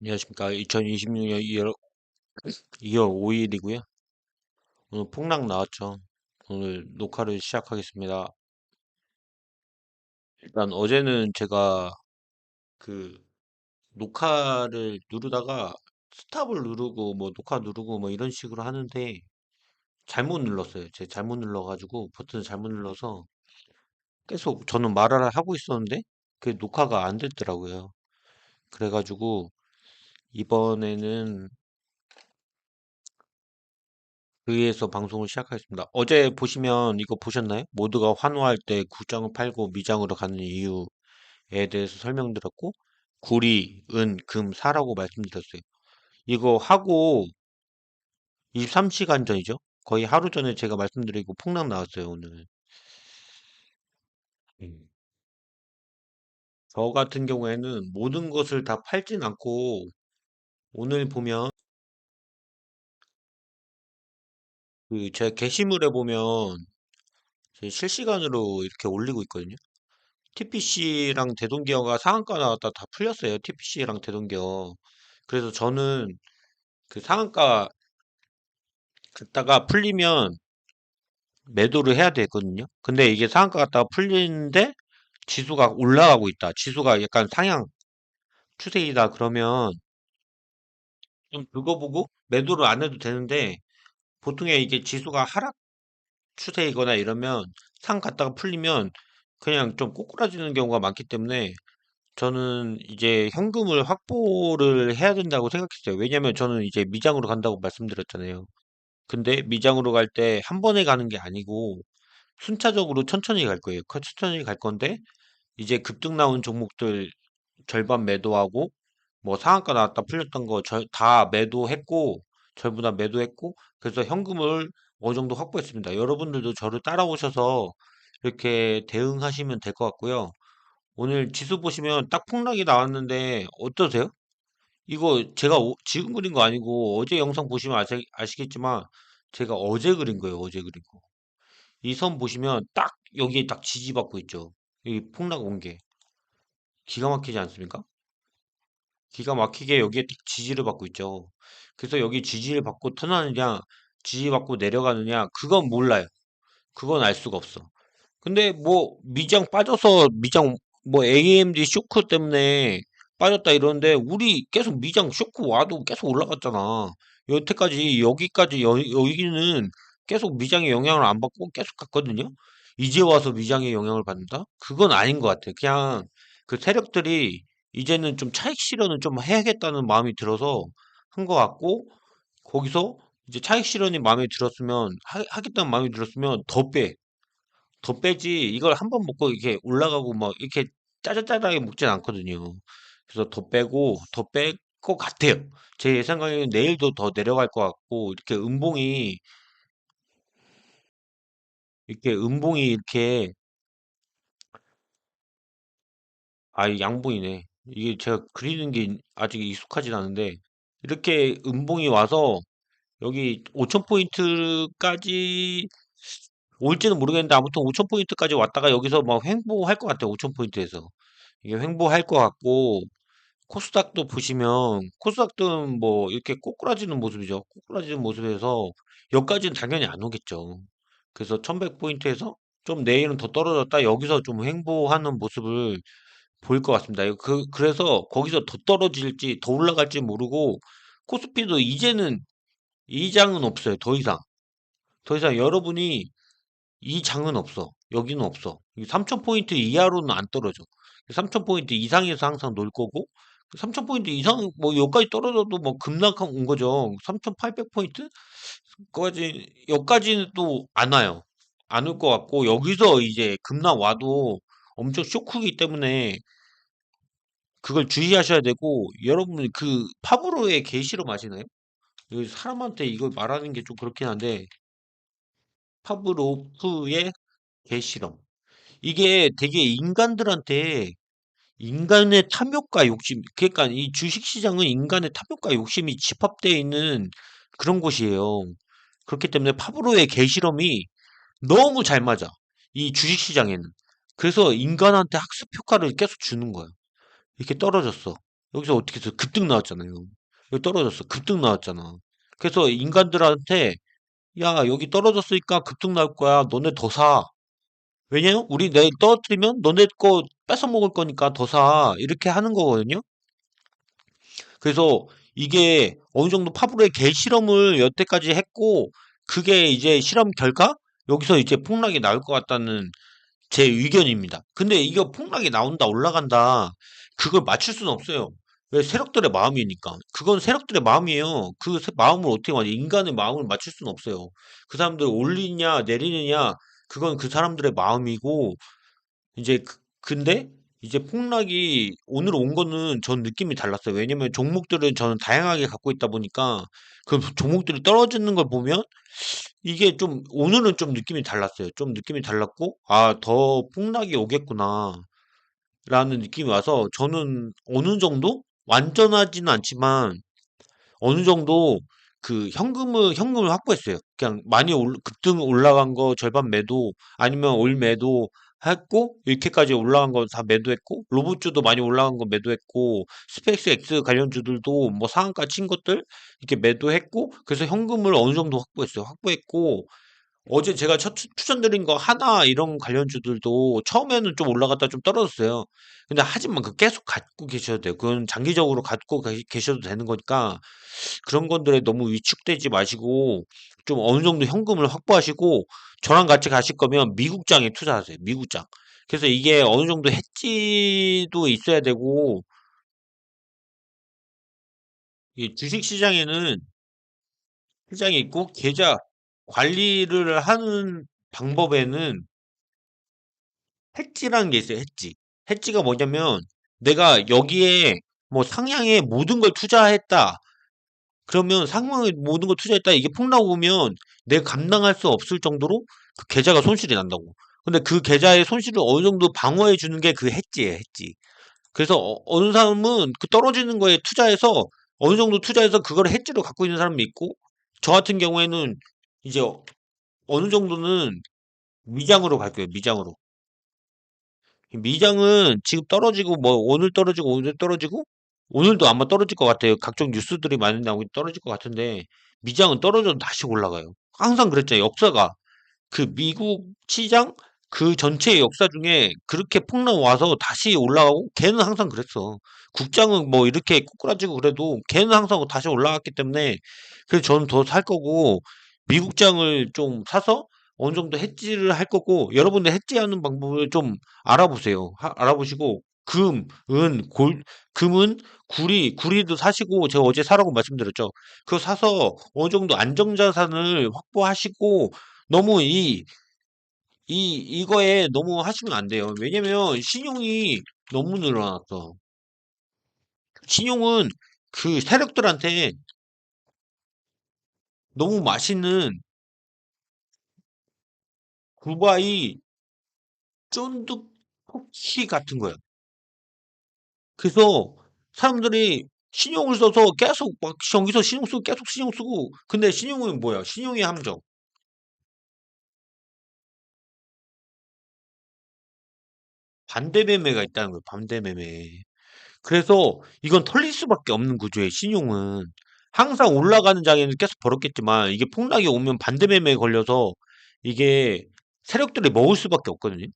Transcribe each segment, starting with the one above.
안녕하십니까. 2026년 2월, 2월 5일이고요. 오늘 폭락 나왔죠. 오늘 녹화를 시작하겠습니다. 일단 어제는 제가 그 녹화를 누르다가 스탑을 누르고 뭐 녹화 누르고 뭐 이런 식으로 하는데 잘못 눌렀어요. 제가 잘못 눌러가지고 버튼을 잘못 눌러서 계속 저는 말을 하고 있었는데 그 녹화가 안 됐더라고요. 그래가지고 이번에는 의해서 방송을 시작하겠습니다. 어제 보시면 이거 보셨나요? 모두가 환호할 때 구장을 팔고 미장으로 가는 이유에 대해서 설명드렸고 구리, 은, 금, 사라고 말씀드렸어요. 이거 하고 23시간 전이죠? 거의 하루 전에 제가 말씀드리고 폭락 나왔어요, 오늘. 음. 저 같은 경우에는 모든 것을 다 팔진 않고 오늘 보면 그제 게시물에 보면 제 실시간으로 이렇게 올리고 있거든요. TPC랑 대동기어가 상한가 나왔다 다 풀렸어요. TPC랑 대동기어. 그래서 저는 그 상한가 갔다가 풀리면 매도를 해야 되거든요. 근데 이게 상한가 갔다가 풀리는데 지수가 올라가고 있다. 지수가 약간 상향 추세이다. 그러면 좀 그거 보고 매도를 안 해도 되는데 보통에 이게 지수가 하락 추세이거나 이러면 상 갔다가 풀리면 그냥 좀 꼬꾸라지는 경우가 많기 때문에 저는 이제 현금을 확보를 해야 된다고 생각했어요. 왜냐면 저는 이제 미장으로 간다고 말씀드렸잖아요. 근데 미장으로 갈 때 한 번에 가는 게 아니고 순차적으로 천천히 갈 거예요. 그 천천히 갈 건데 이제 급등 나온 종목들 절반 매도하고 뭐 상한가 나왔다 풀렸던 거 다 매도했고 전부 다 매도했고 그래서 현금을 어느 정도 확보했습니다. 여러분들도 저를 따라오셔서 이렇게 대응하시면 될 것 같고요. 오늘 지수 보시면 딱 폭락이 나왔는데 어떠세요? 이거 제가 오- 지금 그린 거 아니고 어제 영상 보시면 아시, 아시겠지만 제가 어제 그린 거예요. 어제 그린 거. 이 선 보시면 딱 여기에 딱 지지받고 있죠. 여기 폭락 온 게. 기가 막히지 않습니까? 기가 막히게 여기에 딱 지지를 받고 있죠. 그래서 여기 지지를 받고 턴하느냐, 지지받고 내려가느냐, 그건 몰라요. 그건 알 수가 없어. 근데 뭐 미장 빠져서 미장 뭐 AMD 쇼크 때문에 빠졌다 이러는데 우리 계속 미장 쇼크 와도 계속 올라갔잖아. 여태까지 여기까지 여, 여기는 계속 미장의 영향을 안 받고 계속 갔거든요. 이제 와서 미장의 영향을 받는다? 그건 아닌 것 같아. 그냥 그 세력들이 이제는 좀 차익 실현을 좀 해야겠다는 마음이 들어서 한 것 같고 거기서 이제 차익 실현이 마음에 들었으면 하, 하겠다는 마음이 들었으면 더 빼. 더 빼지 이걸 한 번 먹고 이렇게 올라가고 막 이렇게 짜잘짜잘하게 먹진 않거든요. 그래서 더 빼고 더 뺄 것 같아요. 제 예상에는 내일도 더 내려갈 것 같고 이렇게 음봉이 이렇게 음봉이 이렇게 아 양봉이네. 이게 제가 그리는 게 아직 익숙하진 않은데 이렇게 음봉이 와서 여기 5,000포인트까지 올지는 모르겠는데 아무튼 5,000포인트까지 왔다가 여기서 막 횡보할 것 같아요. 5,000포인트에서. 이게 횡보할 것 같고 코스닥도 보시면 코스닥은 뭐 이렇게 꼬꾸라지는 모습이죠. 꼬꾸라지는 모습에서 여기까지는 당연히 안 오겠죠. 그래서 1100포인트에서 좀 내일은 더 떨어졌다. 여기서 좀 횡보하는 모습을 보일 것 같습니다. 그, 그래서 거기서 더 떨어질지 더 올라갈지 모르고 코스피도 이제는 이 장은 없어요. 더 이상. 더 이상 여러분이 이 장은 없어. 여기는 없어. 3000포인트 이하로는 안 떨어져. 3000포인트 이상에서 항상 놀 거고 3000포인트 이상 뭐 여기까지 떨어져도 뭐 급락 온 거죠. 3800포인트? 까지 여기까지는 또 안 와요. 안 올 것 같고 여기서 이제 급락 와도 엄청 쇼크기 때문에 그걸 주의하셔야 되고 여러분 그 파브로의 게시로 마시나요? 이 사람한테 이걸 말하는 게 좀 그렇긴 한데 파브로프의 개실험. 이게 되게 인간들한테 인간의 탐욕과 욕심, 그러니까 이 주식시장은 인간의 탐욕과 욕심이 집합되어 있는 그런 곳이에요. 그렇기 때문에 파브로의 개실험이 너무 잘 맞아. 이 주식시장에는. 그래서 인간한테 학습 효과를 계속 주는 거야. 이렇게 떨어졌어. 여기서 어떻게 해서 급등 나왔잖아요. 여기 떨어졌어. 급등 나왔잖아. 그래서 인간들한테 야, 여기 떨어졌으니까 급등 나올 거야. 너네 더 사. 왜냐면 우리 내일 떨어뜨리면 너네 거 뺏어 먹을 거니까 더 사. 이렇게 하는 거거든요. 그래서 이게 어느 정도 파브로의 개실험을 여태까지 했고 그게 이제 실험 결과 여기서 이제 폭락이 나올 것 같다는 제 의견입니다. 근데 이거 폭락이 나온다 올라간다 그걸 맞출 수는 없어요. 왜 세력들의 마음이니까. 그건 세력들의 마음이에요. 그 세- 마음을 어떻게 맞냐? 인간의 마음을 맞출 수는 없어요. 그 사람들 올리냐 내리느냐 그건 그 사람들의 마음이고 이제 그- 근데 이제 폭락이 오늘 온 거는 전 느낌이 달랐어요. 왜냐면 종목들은 저는 다양하게 갖고 있다 보니까 그 종목들이 떨어지는 걸 보면 이게 좀 오늘은 좀 느낌이 달랐어요. 좀 느낌이 달랐고 아, 더 폭락이 오겠구나. 라는 느낌이 와서 저는 어느 정도 완전하지는 않지만 어느 정도 그 현금을 현금을 확보했어요. 그냥 많이 올, 급등 올라간 거 절반 매도 아니면 올 매도 했고 이렇게까지 올라간 거 다 매도했고 로봇주도 많이 올라간 거 매도했고 스페이스 X 관련주들도 뭐 상한가 친 것들 이렇게 매도했고 그래서 현금을 어느 정도 확보했어요. 확보했고 어제 제가 추천드린 거 하나 이런 관련주들도 처음에는 좀 올라갔다 좀 떨어졌어요. 근데 하지만 그 계속 갖고 계셔도 돼요. 그건 장기적으로 갖고 가- 계셔도 되는 거니까 그런 것들에 너무 위축되지 마시고 좀 어느 정도 현금을 확보하시고 저랑 같이 가실 거면 미국장에 투자하세요. 미국장. 그래서 이게 어느 정도 해지도 있어야 되고 이 주식 시장에는 시장이 있고 계좌 관리를 하는 방법에는 해지라는 게 있어요. 해지. 해지가 뭐냐면 내가 여기에 뭐 상향에 모든 걸 투자했다. 그러면 상황에 모든 걸 투자했다. 이게 폭락 오면 내가 감당할 수 없을 정도로 그 계좌가 손실이 난다고. 근데 그 계좌의 손실을 어느 정도 방어해 주는 게그 해지예요, 해지. 그래서 어, 어느 사람은 그 떨어지는 거에 투자해서 어느 정도 투자해서 그걸 해지로 갖고 있는 사람이 있고 저 같은 경우에는 이제 어느 정도는 미장으로 갈 거예요, 미장으로. 미장은 지금 떨어지고 뭐 오늘 떨어지고 오늘 떨어지고 오늘도 아마 떨어질 것 같아요. 각종 뉴스들이 많이 나오고 떨어질 것 같은데 미장은 떨어져도 다시 올라가요. 항상 그랬잖아요. 역사가 그 미국 시장 그 전체의 역사 중에 그렇게 폭락 와서 다시 올라가고 걔는 항상 그랬어. 국장은 뭐 이렇게 꼬꾸라지고 그래도 걔는 항상 다시 올라갔기 때문에 그래서 저는 더 살 거고 미국장을 좀 사서 어느 정도 해지를 할 거고 여러분들 해지하는 방법을 좀 알아보세요. 하- 알아보시고 금, 은, 골, 금은 구리, 구리도 사시고 제가 어제 사라고 말씀드렸죠. 그거 사서 어느 정도 안정자산을 확보하시고 너무 이, 이, 이거에 너무 하시면 안 돼요. 왜냐면 신용이 너무 늘어났어. 신용은 그 세력들한테 너무 맛있는 두바이 쫀득 쿠키 같은 거야. 그래서 사람들이 신용을 써서 계속 막 여기서 신용 쓰고 계속 신용 쓰고 근데 신용은 뭐야? 신용의 함정. 반대 매매가 있다는 거예요. 반대 매매. 그래서 이건 털릴 수밖에 없는 구조예요. 신용은 항상 올라가는 장에는 계속 벌었겠지만 이게 폭락이 오면 반대 매매에 걸려서 이게 세력들이 먹을 수밖에 없거든요.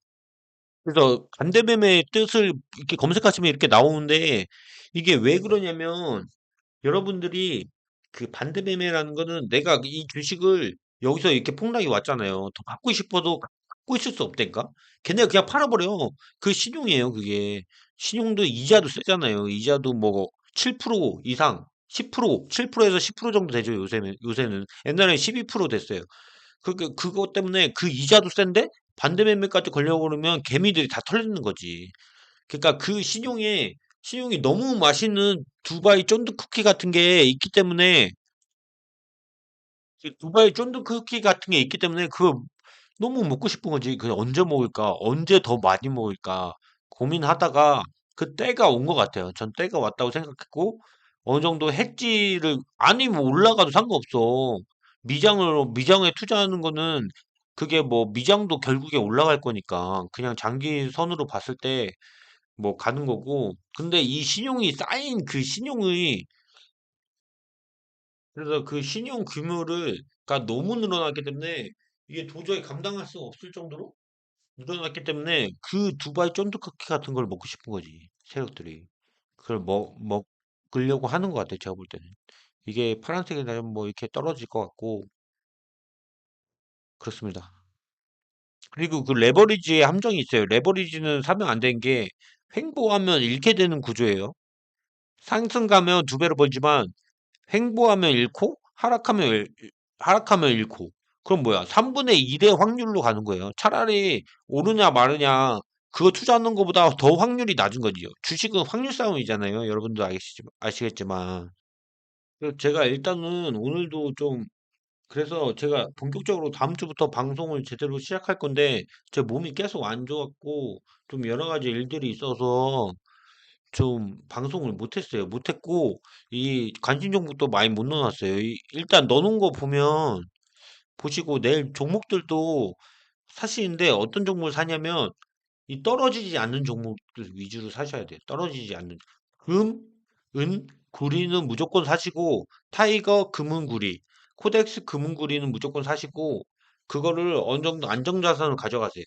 그래서 반대 매매의 뜻을 이렇게 검색하시면 이렇게 나오는데 이게 왜 그러냐면 여러분들이 그 반대 매매라는 거는 내가 이 주식을 여기서 이렇게 폭락이 왔잖아요. 더 갖고 싶어도 갖고 있을 수 없다니까? 걔네가 그냥 팔아버려. 그 신용이에요, 그게. 신용도 이자도 세잖아요. 이자도 뭐 7% 이상, 10%, 7%에서 10% 정도 되죠, 요새는. 요새는. 옛날에 12% 됐어요. 그, 그, 그것 때문에 그 이자도 센데 반대 매매까지 걸려고 그러면 개미들이 다 털리는 거지. 그러니까 그 신용에 신용이 너무 맛있는 두바이 쫀득 쿠키 같은 게 있기 때문에 그 두바이 쫀득 쿠키 같은 게 있기 때문에 그거 너무 먹고 싶은 거지. 그 언제 먹을까? 언제 더 많이 먹을까? 고민하다가 그 때가 온 것 같아요. 전 때가 왔다고 생각했고 어느 정도 해지를 아니 뭐 올라가도 상관없어. 미장으로 미장에 투자하는 거는 그게 뭐 미장도 결국에 올라갈 거니까 그냥 장기 선으로 봤을 때 뭐 가는 거고. 근데 이 신용이 쌓인 그 신용이 그래서 그 신용 규모를 가 너무 늘어났기 때문에 이게 도저히 감당할 수 없을 정도로 늘어났기 때문에 그 두바이 쫀득쿠키 같은 걸 먹고 싶은 거지 세력들이 그걸 먹 먹 으려고 하는 것 같아 제가 볼 때는 이게 파란색이 나면 뭐 이렇게 떨어질 것 같고 그렇습니다. 그리고 그 레버리지의 함정이 있어요. 레버리지는 사면 안 되는 게 횡보하면 잃게 되는 구조예요. 상승 가면 두 배로 벌지만 횡보하면 잃고 하락하면 잃- 하락하면 잃고 그럼 뭐야 3분의 1의 확률로 가는 거예요 차라리 오르냐 마르냐 그거 투자하는 것보다 더 확률이 낮은 거지요 주식은 확률 싸움이잖아요 여러분도 아시겠지, 아시겠지만 제가 일단은 오늘도 좀 그래서 제가 본격적으로 다음 주부터 방송을 제대로 시작할 건데 제 몸이 계속 안 좋았고 좀 여러 가지 일들이 있어서 좀 방송을 못했어요. 못했고 이 관심 종목도 많이 못 넣어놨어요. 이- 일단 넣어놓은 거 보면 보시고 내일 종목들도 사시는데 어떤 종목을 사냐면 이 떨어지지 않는 종목들 위주로 사셔야 돼요. 떨어지지 않는 금, 은, 구리는 무조건 사시고 타이거 금은 구리, 코덱스 금은 구리는 무조건 사시고 그거를 어느 정도 안정자산을 가져가세요.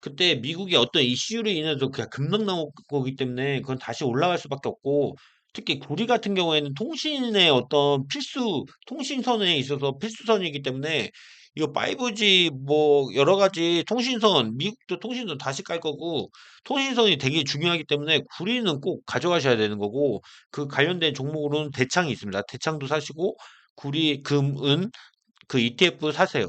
그때 미국의 어떤 이슈로 인해서 그냥 급락 나온 거기 때문에 그건 다시 올라갈 수밖에 없고 특히 구리 같은 경우에는 통신의 어떤 필수 통신선에 있어서 필수선이기 때문에 이거 5G 뭐 여러 가지 통신선 미국도 통신선 다시 깔 거고 통신선이 되게 중요하기 때문에 구리는 꼭 가져가셔야 되는 거고 그 관련된 종목으로는 대창이 있습니다. 대창도 사시고 구리, 금, 은 그 ETF 사세요.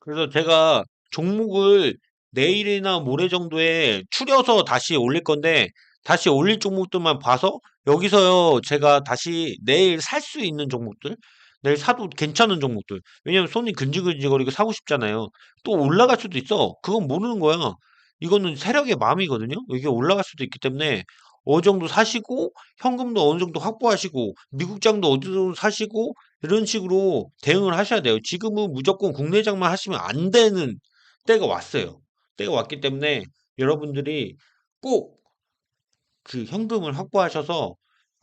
그래서 제가 종목을 내일이나 모레 정도에 추려서 다시 올릴 건데 다시 올릴 종목들만 봐서 여기서요 제가 다시 내일 살 수 있는 종목들 내일 사도 괜찮은 종목들. 왜냐면 손이 근질근질거리고 사고 싶잖아요. 또 올라갈 수도 있어. 그건 모르는 거야. 이거는 세력의 마음이거든요. 이게 올라갈 수도 있기 때문에 어느 정도 사시고 현금도 어느 정도 확보하시고 미국장도 어느 정도 사시고 이런 식으로 대응을 하셔야 돼요. 지금은 무조건 국내장만 하시면 안 되는 때가 왔어요. 때가 왔기 때문에 여러분들이 꼭 그 현금을 확보하셔서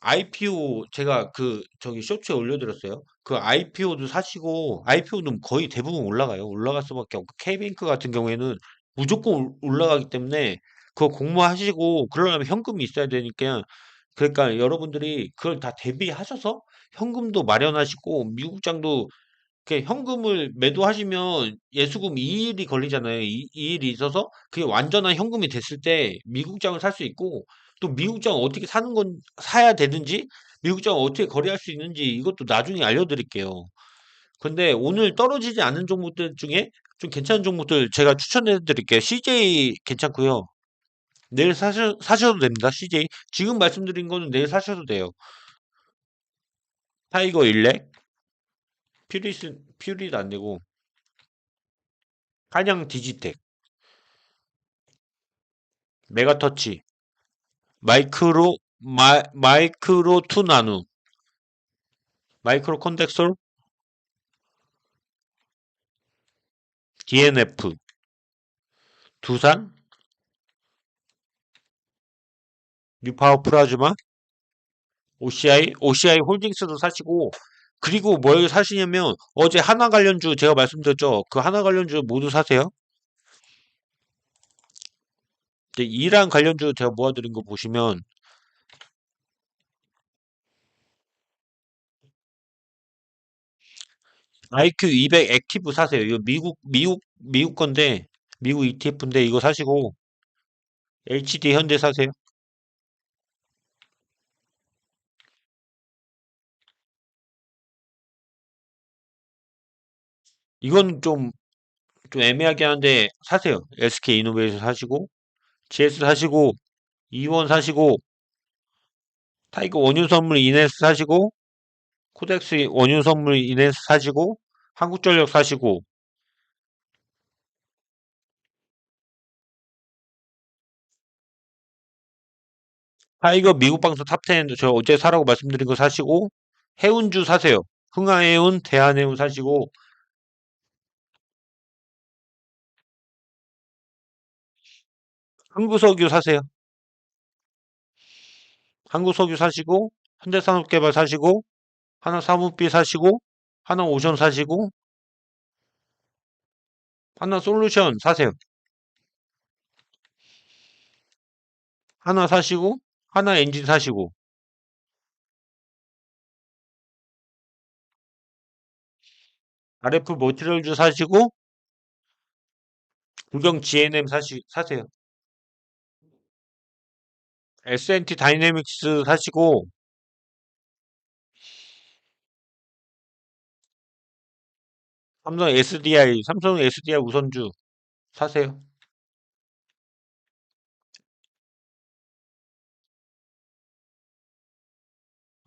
IPO 제가 그 저기 쇼츠에 올려드렸어요. 그 IPO도 사시고 IPO는 거의 대부분 올라가요. 올라갈 수밖에 없고 K뱅크 같은 경우에는 무조건 올- 올라가기 때문에 그거 공모하시고 그러려면 현금이 있어야 되니까 그러니까 여러분들이 그걸 다 대비하셔서 현금도 마련하시고 미국장도 그 현금을 매도하시면 예수금 이일이 걸리잖아요. 이, 이일이 있어서 그게 완전한 현금이 됐을 때 미국장을 살 수 있고 또 미국장 어떻게 사는 건 사야 되는지 미국장 어떻게 거래할 수 있는지 이것도 나중에 알려드릴게요. 근데 오늘 떨어지지 않은 종목들 중에 좀 괜찮은 종목들 제가 추천해 드릴게요. CJ 괜찮고요. 내일 사셔, 사셔도 됩니다. CJ. 지금 말씀드린 거는 내일 사셔도 돼요. 타이거 일렉, 퓨리스, 퓨리도 안 되고, 한양 디지텍, 메가터치, 마이크로, 마, 마이크로 투 나누, 마이크로 컨덱솔, DNF, 두산, 뉴파워 플라즈마, OCI, OCI 홀딩스도 사시고, 그리고 뭘 사시냐면, 어제 하나 관련주 제가 말씀드렸죠. 그 하나 관련주 모두 사세요. 이제 이란 관련주 제가 모아드린 거 보시면, IQ200 액티브 사세요. 이거 미국, 미국, 미국 건데, 미국 ETF인데 이거 사시고, HD 현대 사세요. 이건 좀, 좀 애매하게 하는데 사세요. SK 이노베이션 사시고, GS 사시고, 이원 사시고, 타이거 원유 선물 이네스 사시고, 코덱스 원유 선물 이네스 사시고, 한국전력 사시고, 타이거 미국 방송 탑10 저 어제 사라고 말씀드린 거 사시고, 해운주 사세요. 흥하해운, 대한해운 사시고, 한국석유 사세요. 한국석유 사시고 현대산업개발 사시고 하나 사무비 사시고 하나 오션 사시고 하나 솔루션 사세요. 하나 사시고 하나 엔진 사시고 RF 모티리얼즈 사시고 구경 GNM 사시, 사세요. S&T 다이내믹스 사시고 삼성 SDI, 삼성 SDI 우선주 사세요.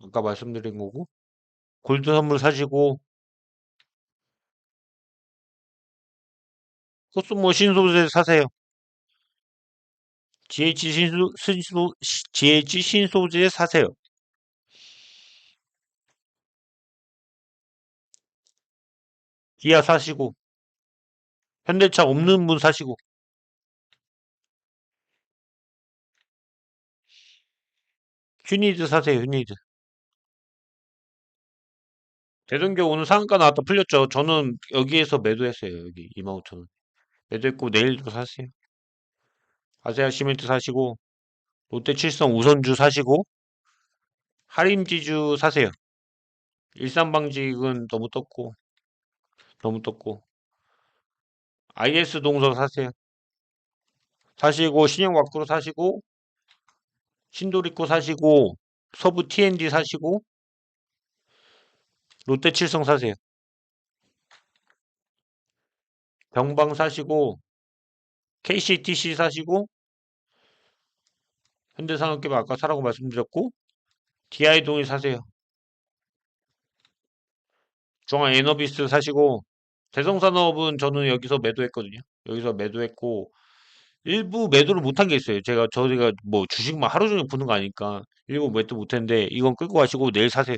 아까 말씀드린 거고 골드 선물 사시고 코스모 신소재 사세요. GH 신소, 신소, GH 신소재 사세요. 기아 사시고 현대차 없는 분 사시고. 휴니드 사세요 휴니드. 대전교 오늘 상한가 나왔다 풀렸죠. 저는 여기에서 매도했어요 여기. 25,000원. 매도했고 내일도 사세요 아세아 시멘트 사시고 롯데 칠성 우선주 사시고 할인지주 사세요. 일산방직은 너무 떴고 너무 떴고. IS 동서 사세요. 사시고 신영와꾸로 사시고 신도리코 사시고 서부 TND 사시고 롯데칠성 사세요. 병방 사시고 KCTC 사시고 현대산업개발 아까 사라고 말씀드렸고 DI동일 사세요 중앙 에너비스 사시고 대성산업은 저는 여기서 매도했거든요. 여기서 매도했고 일부 매도를 못한 게 있어요. 제가 저희가 뭐 주식만 하루 종일 보는 거 아니까 일부 매도 못했는데 이건 끌고 가시고 내일 사세요.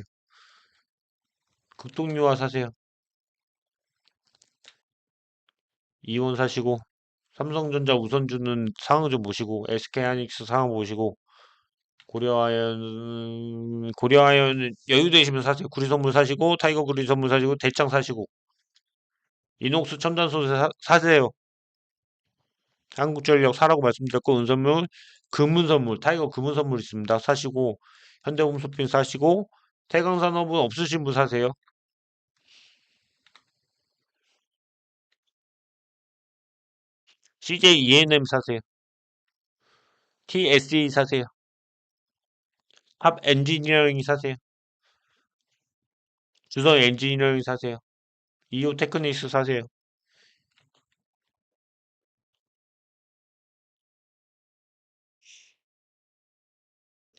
극동유화 사세요. 이온 사시고 삼성전자 우선 주는 상황 좀 보시고 SK하이닉스 상황 보시고 고려아연 고려아연 여유 되시면 사세요. 구리 선물 사시고 타이거 구리 선물 사시고 대창 사시고 이녹스 첨단소재 사, 사세요. 한국전력 사라고 말씀드렸고 은선물 금은선물 타이거 금은선물 있습니다. 사시고 현대홈쇼핑 사시고 태강산업은 없으신 분 사세요. CJ ENM 사세요. TSE 사세요. 탑 엔지니어링 사세요. 주성 엔지니어링 사세요. 이오 테크니스 사세요.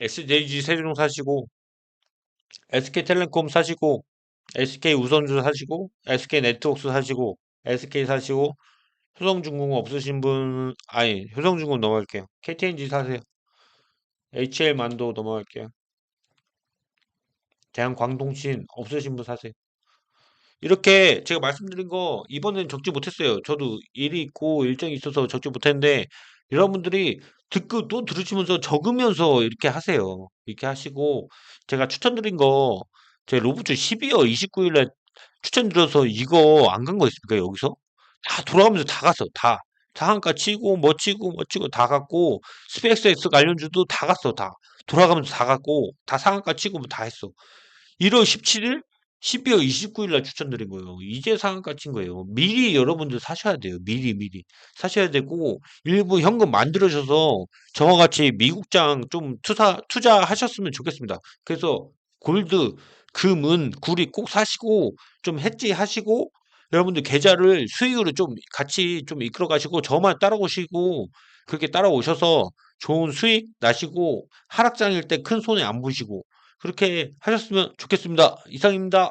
SJG 세종 사시고 SK텔레콤 사시고 SK 우선주 사시고 SK 네트워크스 사시고 SK 사시고 효성중공 없으신 분 아니 효성중공 넘어갈게요. KTNG 사세요. HL 만도 넘어갈게요. 대한광동신 없으신 분 사세요. 이렇게 제가 말씀드린 거 이번엔 적지 못했어요. 저도 일이 있고 일정이 있어서 적지 못했는데 여러분들이 듣고 또 들으시면서 적으면서 이렇게 하세요. 이렇게 하시고 제가 추천드린 거 제 로브주 12월 29일에 추천드려서 이거 안 간 거 있습니까? 여기서 다 돌아가면서 다 갔어. 다 상한가 치고 뭐 치고 뭐 치고 다 갔고 스페이스X 관련주도 다 갔어. 다 돌아가면서 다 갔고 다 상한가 치고 뭐 다 했어. 1월 17일 12월 29일 날 추천드린 거예요. 이제 상한가 친 거예요. 미리 여러분들 사셔야 돼요. 미리 미리 사셔야 되고 일부 현금 만들어셔서 저와 같이 미국장 좀 투자 투자하셨으면 좋겠습니다. 그래서 골드, 금은, 구리 꼭 사시고 좀 해지 하시고 여러분들 계좌를 수익으로 좀 같이 좀 이끌어 가시고 저만 따라오시고 그렇게 따라오셔서 좋은 수익 나시고 하락장일 때 큰 손해 안 보시고 그렇게 하셨으면 좋겠습니다. 이상입니다.